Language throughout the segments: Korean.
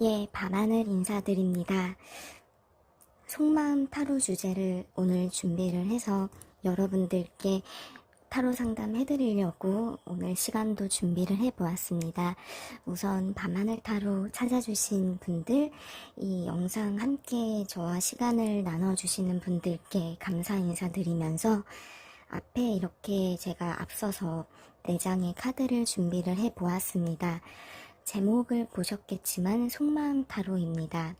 예, 밤하늘 인사드립니다. 속마음 타로 주제를 오늘 준비를 해서 여러분들께 타로 상담 해드리려고 오늘 시간도 준비를 해보았습니다. 우선 밤하늘 타로 찾아주신 분들, 이 영상 함께 저와 시간을 나눠주시는 분들께 감사 인사드리면서 앞에 이렇게 제가 앞서서 4장의 카드를 준비를 해보았습니다. 제목을 보셨겠지만 속마음 타로입니다.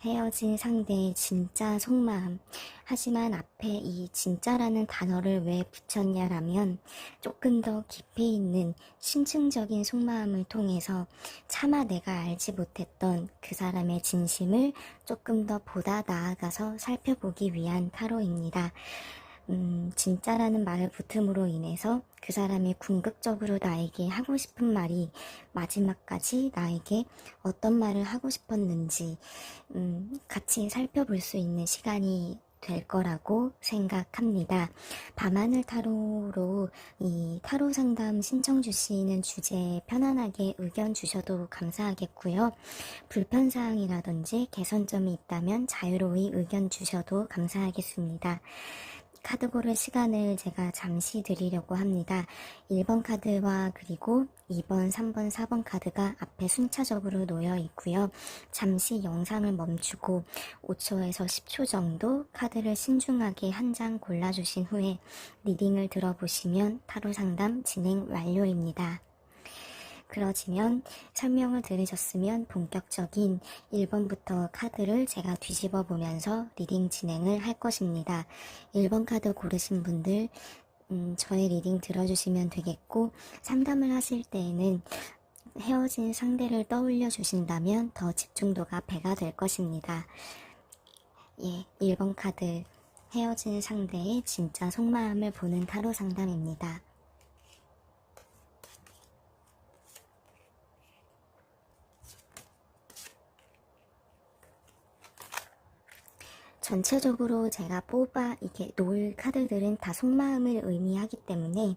헤어진 상대의 진짜 속마음. 하지만 앞에 이 진짜라는 단어를 왜 붙였냐라면 조금 더 깊이 있는 심층적인 속마음을 통해서 차마 내가 알지 못했던 그 사람의 진심을 조금 더 보다 나아가서 살펴보기 위한 타로입니다. 음, 진짜라는 말을 붙음으로 인해서 그 사람이 궁극적으로 나에게 하고 싶은 말이 마지막까지 나에게 어떤 말을 하고 싶었는지, 음, 같이 살펴볼 수 있는 시간이 될 거라고 생각합니다. 밤하늘 타로로 이 타로 상담 신청 주시는 주제에 편안하게 의견 주셔도 감사하겠고요. 불편사항이라든지 개선점이 있다면 자유로이 의견 주셔도 감사하겠습니다. 카드 고를 시간을 제가 잠시 드리려고 합니다. 1번 카드와 그리고 2번, 3번, 4번 카드가 앞에 순차적으로 놓여 있고요. 잠시 영상을 멈추고 5초에서 10초 정도 카드를 신중하게 한 장 골라주신 후에 리딩을 들어보시면 타로 상담 진행 완료입니다. 그러지면 설명을 들으셨으면 본격적인 1번부터 카드를 제가 뒤집어 보면서 리딩 진행을 할 것입니다. 1번 카드 고르신 분들, 음, 저의 리딩 들어주시면 되겠고, 상담을 하실 때에는 헤어진 상대를 떠올려 주신다면 더 집중도가 배가 될 것입니다. 예, 1번 카드. 헤어진 상대의 진짜 속마음을 보는 타로 상담입니다. 전체적으로 제가 뽑아 이렇게 놓을 카드들은 다 속마음을 의미하기 때문에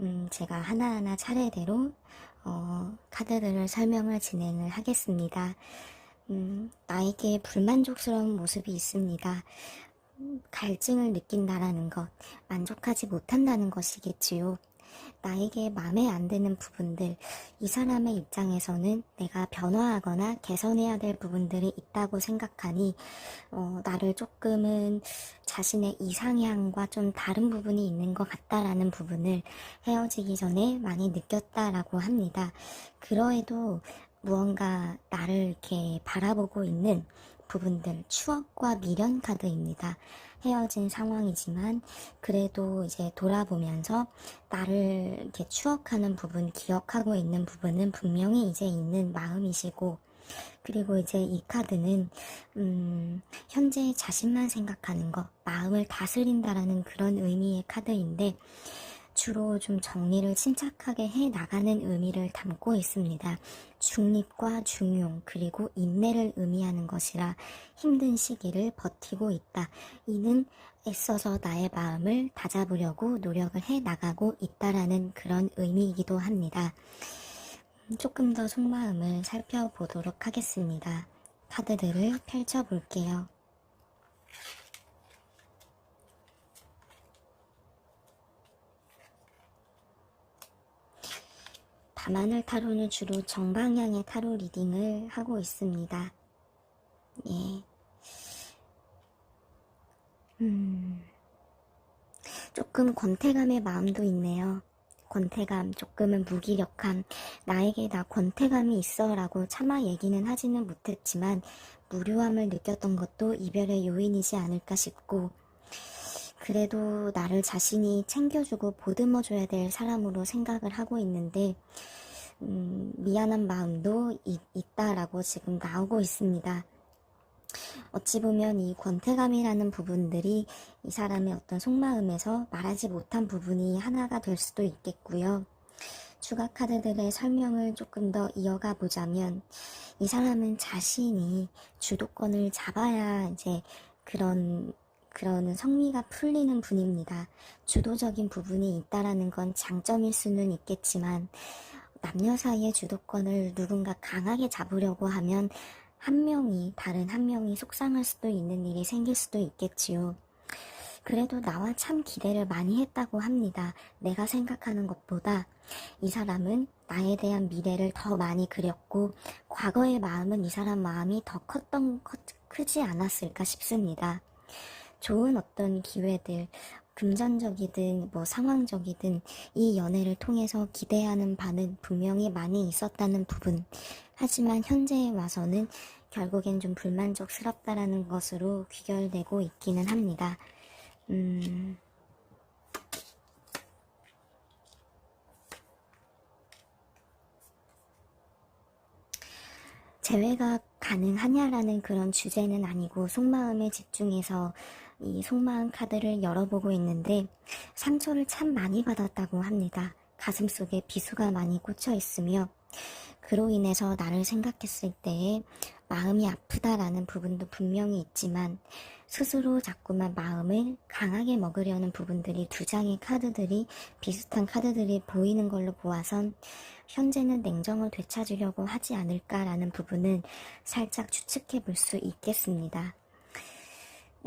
음, 제가 하나하나 차례대로 어, 카드들을 설명을 진행을 하겠습니다. 음, 나에게 불만족스러운 모습이 있습니다. 음, 갈증을 느낀다라는 것, 만족하지 못한다는 것이겠지요. 나에게 마음에 안 드는 부분들, 이 사람의 입장에서는 내가 변화하거나 개선해야 될 부분들이 있다고 생각하니, 어, 나를 조금은 자신의 이상향과 좀 다른 부분이 있는 것 같다라는 부분을 헤어지기 전에 많이 느꼈다라고 합니다. 그러해도 무언가 나를 이렇게 바라보고 있는 부분들, 추억과 미련 카드입니다. 헤어진 상황이지만 그래도 이제 돌아보면서 나를 이렇게 추억하는 부분, 기억하고 있는 부분은 분명히 이제 있는 마음이시고 그리고 이제 이 카드는 음, 현재 자신만 생각하는 것, 마음을 다스린다라는 그런 의미의 카드인데 주로 좀 정리를 침착하게 해 나가는 의미를 담고 있습니다. 중립과 중용 그리고 인내를 의미하는 것이라 힘든 시기를 버티고 있다. 이는 애써서 나의 마음을 다잡으려고 노력을 해 나가고 있다라는 그런 의미이기도 합니다. 조금 더 속마음을 살펴보도록 하겠습니다. 카드들을 펼쳐볼게요. 밤하늘 타로는 주로 정방향의 타로 리딩을 하고 있습니다. 예. 음. 조금 권태감의 마음도 있네요. 권태감, 조금은 무기력함, 나에게 나 권태감이 있어 라고 차마 얘기는 하지는 못했지만 무료함을 느꼈던 것도 이별의 요인이지 않을까 싶고 그래도 나를 자신이 챙겨주고 보듬어줘야 될 사람으로 생각을 하고 있는데, 음, 미안한 마음도 이, 있다라고 지금 나오고 있습니다. 어찌 보면 이 권태감이라는 부분들이 이 사람의 어떤 속마음에서 말하지 못한 부분이 하나가 될 수도 있겠고요. 추가 카드들의 설명을 조금 더 이어가 보자면 이 사람은 자신이 주도권을 잡아야 이제 그런 그러는 성미가 풀리는 분입니다. 주도적인 부분이 있다라는 건 장점일 수는 있겠지만 남녀 사이의 주도권을 누군가 강하게 잡으려고 하면 한 명이, 다른 한 명이 속상할 수도 있는 일이 생길 수도 있겠지요. 그래도 나와 참 기대를 많이 했다고 합니다. 내가 생각하는 것보다 이 사람은 나에 대한 미래를 더 많이 그렸고, 과거의 마음은 이 사람 마음이 더 컸던, 컸- 크지 않았을까 싶습니다. 좋은 어떤 기회들, 금전적이든 뭐 상황적이든 이 연애를 통해서 기대하는 바는 분명히 많이 있었다는 부분. 하지만 현재에 와서는 결국엔 좀 불만족스럽다라는 것으로 귀결되고 있기는 합니다. 음, 재회가 가능하냐라는 그런 주제는 아니고 속마음에 집중해서 이 속마음 카드를 열어보고 있는데 상처를 참 많이 받았다고 합니다. 가슴 속에 비수가 많이 꽂혀 있으며 그로 인해서 나를 생각했을 때에 마음이 아프다라는 부분도 분명히 있지만 스스로 자꾸만 마음을 강하게 먹으려는 부분들이 두 장의 카드들이 비슷한 카드들이 보이는 걸로 보아선 현재는 냉정을 되찾으려고 하지 않을까라는 부분은 살짝 추측해 볼 수 있겠습니다.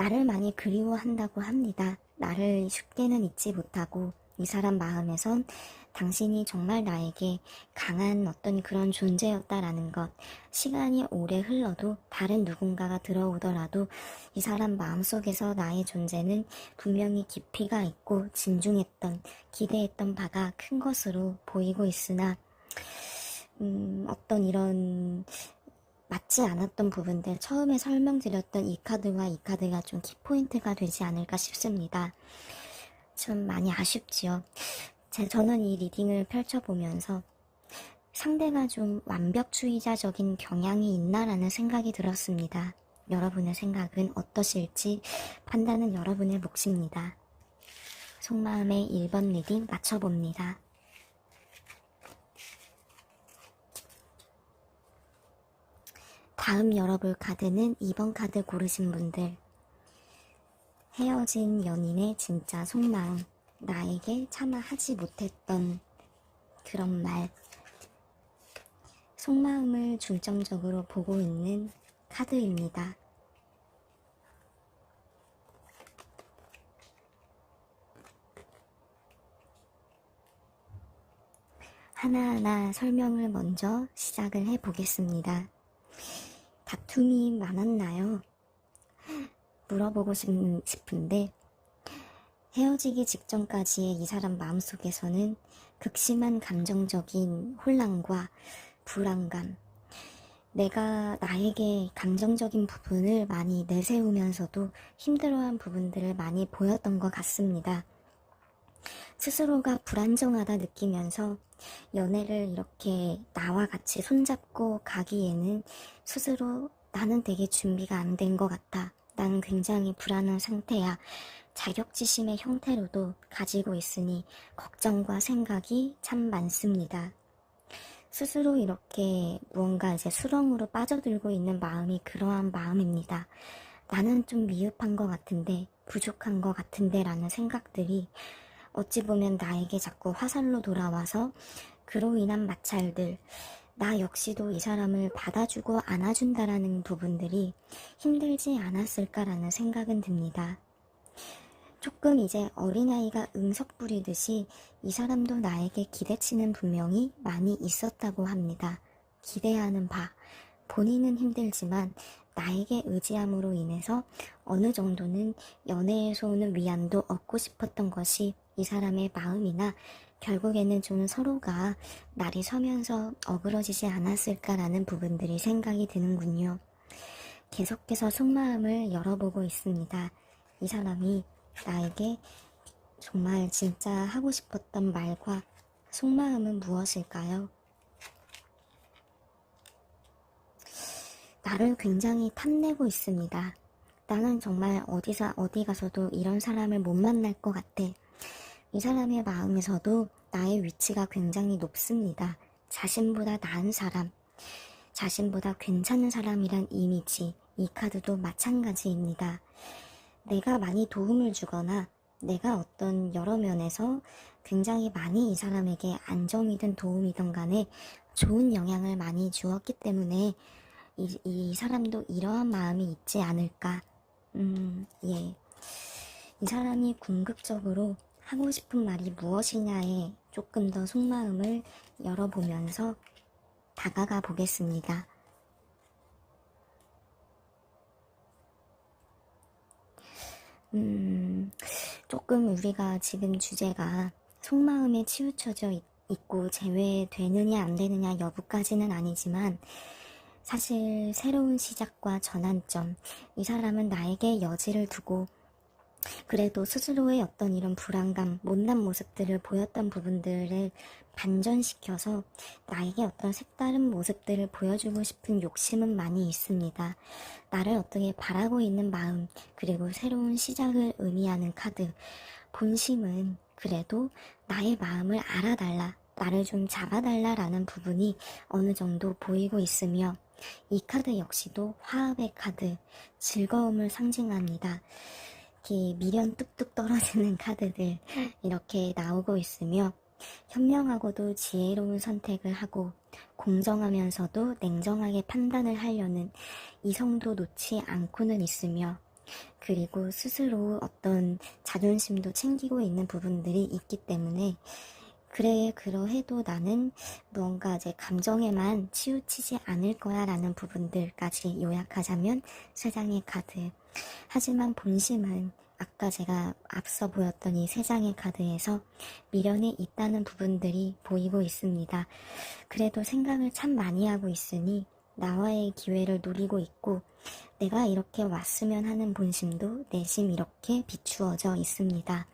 나를 많이 그리워한다고 합니다. 나를 쉽게는 잊지 못하고 이 사람 마음에선 당신이 정말 나에게 강한 어떤 그런 존재였다라는 것, 시간이 오래 흘러도 다른 누군가가 들어오더라도 이 사람 마음속에서 나의 존재는 분명히 깊이가 있고 진중했던, 기대했던 바가 큰 것으로 보이고 있으나, 음, 어떤 이런 맞지 않았던 부분들, 처음에 설명드렸던 이 카드와 이 카드가 좀 키포인트가 되지 않을까 싶습니다. 좀 많이 아쉽지요. 제, 저는 이 리딩을 펼쳐보면서 상대가 좀 완벽주의자적인 경향이 있나라는 생각이 들었습니다. 여러분의 생각은 어떠실지 판단은 여러분의 몫입니다. 속마음의 1번 리딩 맞춰봅니다. 다음 열어볼 카드는 2번 카드 고르신 분들. 헤어진 연인의 진짜 속마음. 나에게 차마 하지 못했던 그런 말. 속마음을 중점적으로 보고 있는 카드입니다. 하나하나 설명을 먼저 시작을 해 보겠습니다. 다툼이 많았나요? 물어보고 싶, 싶은데, 헤어지기 직전까지의 이 사람 마음속에서는 극심한 감정적인 혼란과 불안감, 내가 나에게 감정적인 부분을 많이 내세우면서도 힘들어한 부분들을 많이 보였던 것 같습니다. 스스로가 불안정하다 느끼면서 연애를 이렇게 나와 같이 손잡고 가기에는 스스로 나는 되게 준비가 안 된 것 같아. 나는 굉장히 불안한 상태야. 자격지심의 형태로도 가지고 있으니 걱정과 생각이 참 많습니다. 스스로 이렇게 무언가 이제 수렁으로 빠져들고 있는 마음이 그러한 마음입니다. 나는 좀 미흡한 것 같은데, 부족한 것 같은데 라는 생각들이 어찌 보면 나에게 자꾸 화살로 돌아와서 그로 인한 마찰들, 나 역시도 이 사람을 받아주고 안아준다라는 부분들이 힘들지 않았을까라는 생각은 듭니다. 조금 이제 어린아이가 응석 부리듯이 이 사람도 나에게 기대치는 분명히 많이 있었다고 합니다. 기대하는 바. 본인은 힘들지만 나에게 의지함으로 인해서 어느 정도는 연애에서 오는 위안도 얻고 싶었던 것이 이 사람의 마음이나 결국에는 좀 서로가 날이 서면서 어그러지지 않았을까라는 부분들이 생각이 드는군요. 계속해서 속마음을 열어보고 있습니다. 이 사람이 나에게 정말 진짜 하고 싶었던 말과 속마음은 무엇일까요? 나를 굉장히 탐내고 있습니다. 나는 정말 어디서 어디 가서도 이런 사람을 못 만날 것 같아. 이 사람의 마음에서도 나의 위치가 굉장히 높습니다. 자신보다 나은 사람, 자신보다 괜찮은 사람이란 이미지, 이 카드도 마찬가지입니다. 내가 많이 도움을 주거나 내가 어떤 여러 면에서 굉장히 많이 이 사람에게 안정이든 도움이든 간에 좋은 영향을 많이 주었기 때문에 이, 이 사람도 이러한 마음이 있지 않을까. 음, 예. 이 사람이 궁극적으로 하고 싶은 말이 무엇이냐에 조금 더 속마음을 열어보면서 다가가 보겠습니다. 음, 조금 우리가 지금 주제가 속마음에 치우쳐져 있- 있고 제외되느냐 안 되느냐 여부까지는 아니지만 사실 새로운 시작과 전환점, 이 사람은 나에게 여지를 두고 그래도 스스로의 어떤 이런 불안감, 못난 모습들을 보였던 부분들을 반전시켜서 나에게 어떤 색다른 모습들을 보여주고 싶은 욕심은 많이 있습니다. 나를 어떻게 바라고 있는 마음, 그리고 새로운 시작을 의미하는 카드. 본심은 그래도 나의 마음을 알아달라, 나를 좀 잡아달라라는 부분이 어느 정도 보이고 있으며 이 카드 역시도 화합의 카드, 즐거움을 상징합니다. 이렇게 미련 뚝뚝 떨어지는 카드들 이렇게 나오고 있으며 현명하고도 지혜로운 선택을 하고 공정하면서도 냉정하게 판단을 하려는 이성도 놓지 않고는 있으며 그리고 스스로 어떤 자존심도 챙기고 있는 부분들이 있기 때문에 그래 그러해도 나는 무언가 이제 감정에만 치우치지 않을 거야 라는 부분들까지 요약하자면 세 장의 카드 하지만 본심은 아까 제가 앞서 보였던 이 세 장의 카드에서 미련이 있다는 부분들이 보이고 있습니다. 그래도 생각을 참 많이 하고 있으니 나와의 기회를 노리고 있고 내가 이렇게 왔으면 하는 본심도 내심 이렇게 비추어져 있습니다.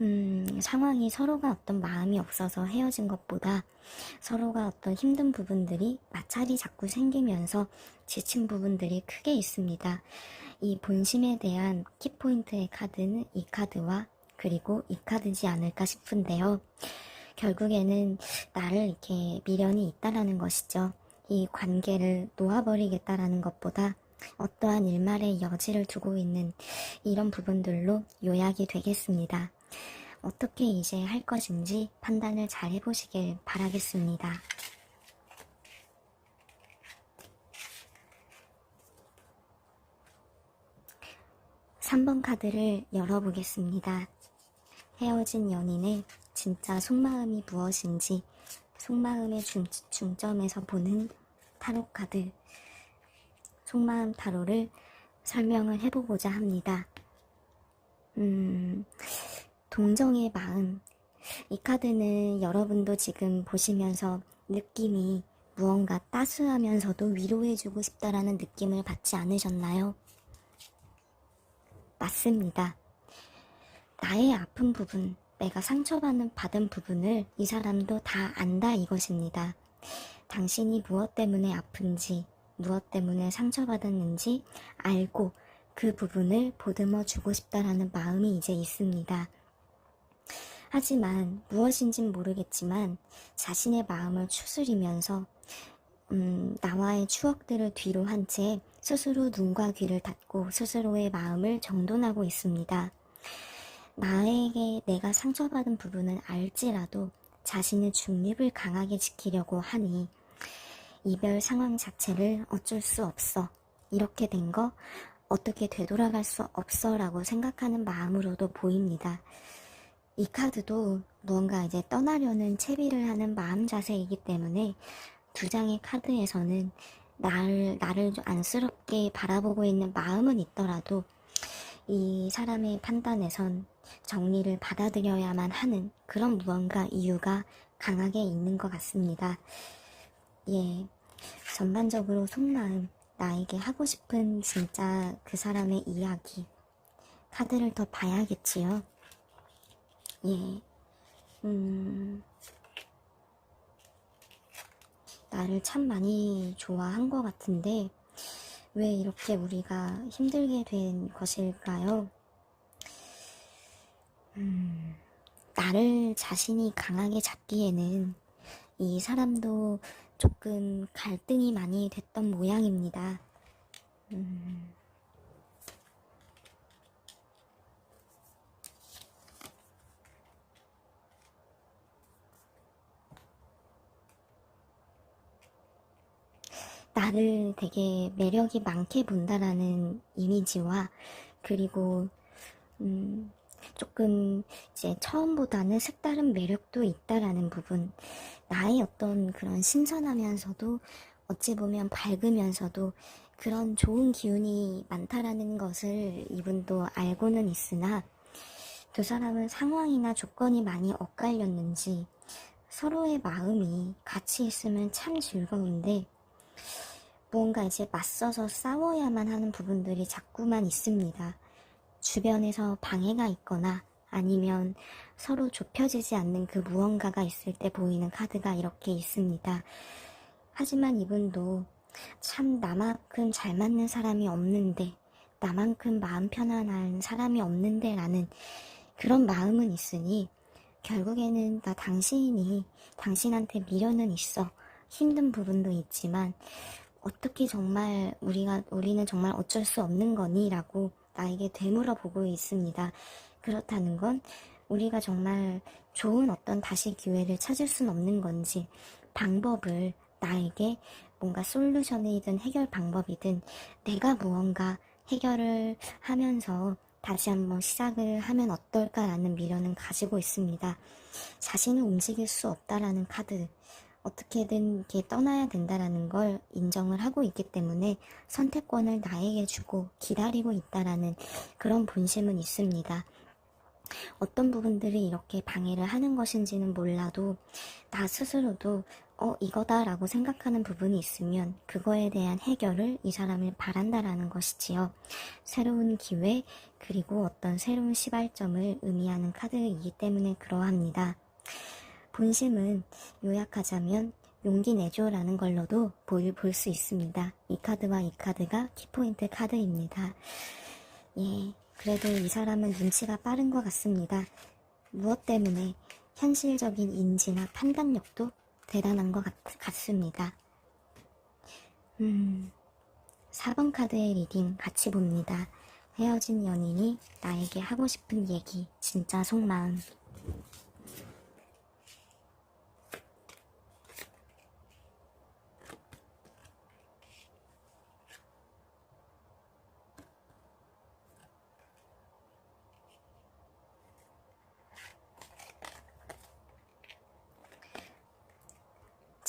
음, 상황이 서로가 어떤 마음이 없어서 헤어진 것보다 서로가 어떤 힘든 부분들이 마찰이 자꾸 생기면서 지친 부분들이 크게 있습니다. 이 본심에 대한 키포인트의 카드는 이 카드와 그리고 이 카드지 않을까 싶은데요. 결국에는 나를 이렇게 미련이 있다라는 것이죠. 이 관계를 놓아버리겠다라는 것보다 어떠한 일말의 여지를 두고 있는 이런 부분들로 요약이 되겠습니다. 어떻게 이제 할 것인지 판단을 잘 해보시길 바라겠습니다. 3번 카드를 열어보겠습니다. 헤어진 연인의 진짜 속마음이 무엇인지 속마음의 중, 중점에서 보는 타로 카드 속마음 타로를 설명을 해보고자 합니다. 음, 동정의 마음. 이 카드는 여러분도 지금 보시면서 느낌이 무언가 따스하면서도 위로해주고 싶다라는 느낌을 받지 않으셨나요? 맞습니다. 나의 아픈 부분, 내가 상처받는 받은 부분을 이 사람도 다 안다 이것입니다. 당신이 무엇 때문에 아픈지, 무엇 때문에 상처받았는지 알고 그 부분을 보듬어 주고 싶다라는 마음이 이제 있습니다. 하지만 무엇인진 모르겠지만 자신의 마음을 추스리면서 음, 나와의 추억들을 뒤로 한 채 스스로 눈과 귀를 닫고 스스로의 마음을 정돈하고 있습니다. 나에게 내가 상처받은 부분을 알지라도 자신의 중립을 강하게 지키려고 하니 이별 상황 자체를 어쩔 수 없어. 이렇게 된 거 어떻게 되돌아갈 수 없어 라고 생각하는 마음으로도 보입니다. 이 카드도 무언가 이제 떠나려는 채비를 하는 마음 자세이기 때문에 두 장의 카드에서는 나를, 나를 좀 안쓰럽게 바라보고 있는 마음은 있더라도 이 사람의 판단에선 정리를 받아들여야만 하는 그런 무언가 이유가 강하게 있는 것 같습니다. 예. 전반적으로 속마음, 나에게 하고 싶은 진짜 그 사람의 이야기. 카드를 더 봐야겠지요. 예. 음. 나를 참 많이 좋아한 것 같은데, 왜 이렇게 우리가 힘들게 된 것일까요? 음, 나를 자신이 강하게 잡기에는 이 사람도 조금 갈등이 많이 됐던 모양입니다. 음, 나를 되게 매력이 많게 본다라는 이미지와 그리고 음, 조금 이제 처음보다는 색다른 매력도 있다라는 부분, 나의 어떤 그런 신선하면서도 어찌 보면 밝으면서도 그런 좋은 기운이 많다라는 것을 이분도 알고는 있으나 두 사람은 상황이나 조건이 많이 엇갈렸는지 서로의 마음이 같이 있으면 참 즐거운데 무언가 이제 맞서서 싸워야만 하는 부분들이 자꾸만 있습니다. 주변에서 방해가 있거나 아니면 서로 좁혀지지 않는 그 무언가가 있을 때 보이는 카드가 이렇게 있습니다. 하지만 이분도 참 나만큼 잘 맞는 사람이 없는데, 나만큼 마음 편안한 사람이 없는데 라는 그런 마음은 있으니, 결국에는 나 당신이 당신한테 미련은 있어. 힘든 부분도 있지만, 어떻게 정말 우리가, 우리는 정말 어쩔 수 없는 거니? 라고 나에게 되물어 보고 있습니다. 그렇다는 건 우리가 정말 좋은 어떤 다시 기회를 찾을 순 없는 건지, 방법을 나에게 뭔가 솔루션이든 해결 방법이든 내가 무언가 해결을 하면서 다시 한번 시작을 하면 어떨까라는 미련은 가지고 있습니다. 자신을 움직일 수 없다라는 카드, 어떻게든 이렇게 떠나야 된다라는 걸 인정을 하고 있기 때문에 선택권을 나에게 주고 기다리고 있다라는 그런 본심은 있습니다. 어떤 부분들이 이렇게 방해를 하는 것인지는 몰라도 나 스스로도 어, 이거다라고 생각하는 부분이 있으면 그거에 대한 해결을 이 사람을 바란다라는 것이지요. 새로운 기회, 그리고 어떤 새로운 시발점을 의미하는 카드이기 때문에 그러합니다. 본심은 요약하자면 용기 내줘라는 걸로도 볼수 있습니다. 이 카드와 이 카드가 키포인트 카드입니다. 예, 그래도 이 사람은 눈치가 빠른 것 같습니다. 무엇 때문에 현실적인 인지나 판단력도 대단한 것 같, 같습니다. 음, 4번 카드의 리딩 같이 봅니다. 헤어진 연인이 나에게 하고 싶은 얘기, 진짜 속마음.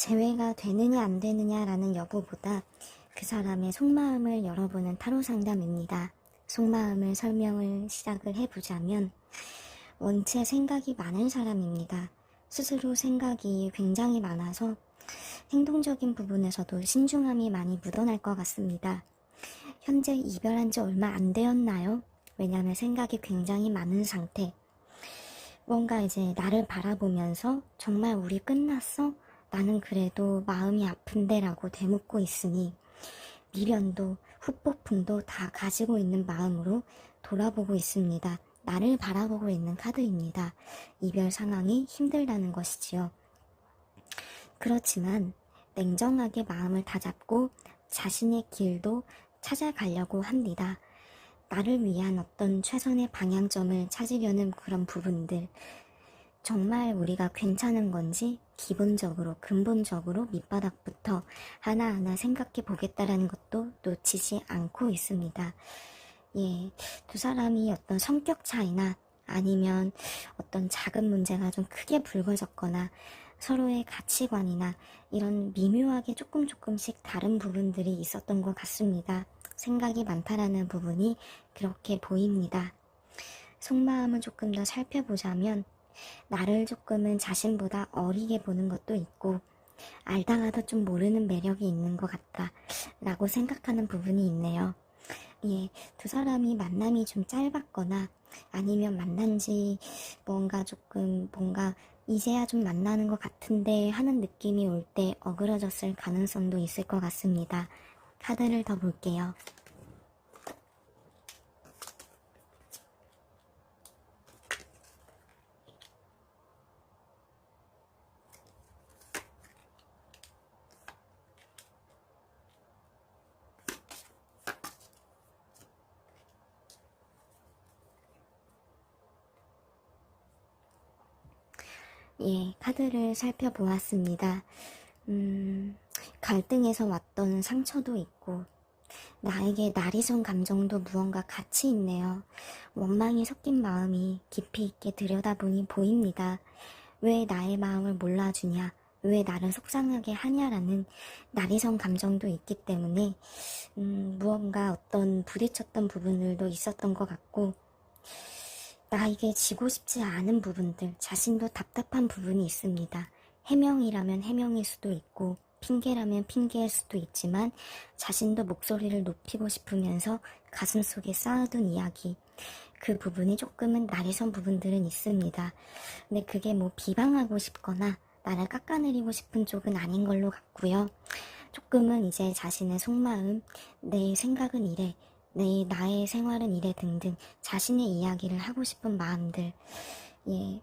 재회가 되느냐 안 되느냐라는 여부보다 그 사람의 속마음을 열어보는 타로 상담입니다. 속마음을 설명을 시작을 해보자면 원체 생각이 많은 사람입니다. 스스로 생각이 굉장히 많아서 행동적인 부분에서도 신중함이 많이 묻어날 것 같습니다. 현재 이별한 지 얼마 안 되었나요? 왜냐하면 생각이 굉장히 많은 상태. 뭔가 이제 나를 바라보면서 정말 우리 끝났어? 나는 그래도 마음이 아픈데라고 되묻고 있으니 미련도 후폭풍도 다 가지고 있는 마음으로 돌아보고 있습니다. 나를 바라보고 있는 카드입니다. 이별 상황이 힘들다는 것이지요. 그렇지만 냉정하게 마음을 다잡고 자신의 길도 찾아가려고 합니다. 나를 위한 어떤 최선의 방향점을 찾으려는 그런 부분들, 정말 우리가 괜찮은 건지 기본적으로 근본적으로 밑바닥부터 하나하나 생각해 보겠다라는 것도 놓치지 않고 있습니다. 예, 두 사람이 어떤 성격 차이나 아니면 어떤 작은 문제가 좀 크게 불거졌거나 서로의 가치관이나 이런 미묘하게 조금 조금씩 다른 부분들이 있었던 것 같습니다. 생각이 많다라는 부분이 그렇게 보입니다. 속마음을 조금 더 살펴보자면 나를 조금은 자신보다 어리게 보는 것도 있고, 알다가도 좀 모르는 매력이 있는 것 같다. 라고 생각하는 부분이 있네요. 예, 두 사람이 만남이 좀 짧았거나, 아니면 만난 지 뭔가 조금, 뭔가 이제야 좀 만나는 것 같은데 하는 느낌이 올 때 어그러졌을 가능성도 있을 것 같습니다. 카드를 더 볼게요. 예, 카드를 살펴보았습니다. 음, 갈등에서 왔던 상처도 있고, 나에게 나리선 감정도 무언가 같이 있네요. 원망이 섞인 마음이 깊이 있게 들여다보니 보입니다. 왜 나의 마음을 몰라주냐? 왜 나를 속상하게 하냐라는 나리선 감정도 있기 때문에, 음, 무언가 어떤 부딪혔던 부분들도 있었던 것 같고, 나에게 지고 싶지 않은 부분들, 자신도 답답한 부분이 있습니다. 해명이라면 해명일 수도 있고, 핑계라면 핑계일 수도 있지만, 자신도 목소리를 높이고 싶으면서 가슴 속에 쌓아둔 이야기, 그 부분이 조금은 나리선 부분들은 있습니다. 근데 그게 뭐 비방하고 싶거나, 나를 깎아내리고 싶은 쪽은 아닌 걸로 같고요. 조금은 이제 자신의 속마음, 내 생각은 이래, 내 나의 생활은 이래 등등 자신의 이야기를 하고 싶은 마음들. 예.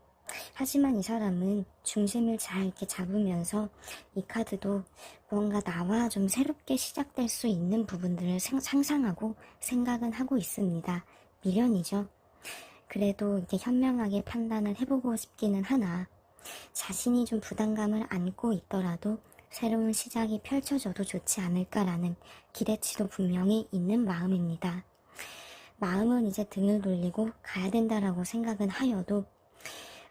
하지만 이 사람은 중심을 잘 이렇게 잡으면서 이 카드도 뭔가 나와 좀 새롭게 시작될 수 있는 부분들을 생- 상상하고 생각은 하고 있습니다. 미련이죠. 그래도 이렇게 현명하게 판단을 해보고 싶기는 하나 자신이 좀 부담감을 안고 있더라도 새로운 시작이 펼쳐져도 좋지 않을까라는 기대치도 분명히 있는 마음입니다. 마음은 이제 등을 돌리고 가야 된다라고 생각은 하여도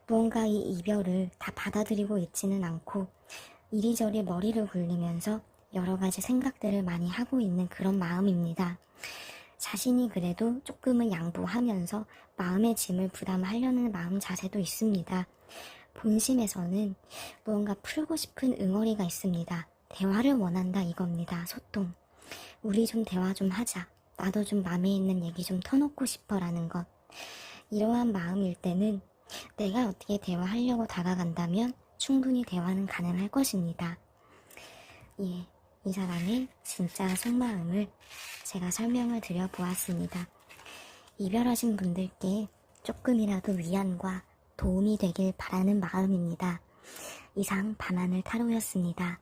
무언가 이 이별을 다 받아들이고 있지는 않고 이리저리 머리를 굴리면서 여러 가지 생각들을 많이 하고 있는 그런 마음입니다. 자신이 그래도 조금은 양보하면서 마음의 짐을 부담하려는 마음 자세도 있습니다. 본심에서는 무언가 풀고 싶은 응어리가 있습니다. 대화를 원한다 이겁니다. 소통. 우리 좀 대화 좀 하자. 나도 좀 마음에 있는 얘기 좀 터놓고 싶어라는 것. 이러한 마음일 때는 내가 어떻게 대화하려고 다가간다면 충분히 대화는 가능할 것입니다. 예, 이 사람의 진짜 속마음을 제가 설명을 드려보았습니다. 이별하신 분들께 조금이라도 위안과 도움이 되길 바라는 마음입니다. 이상 밤하늘 타로였습니다.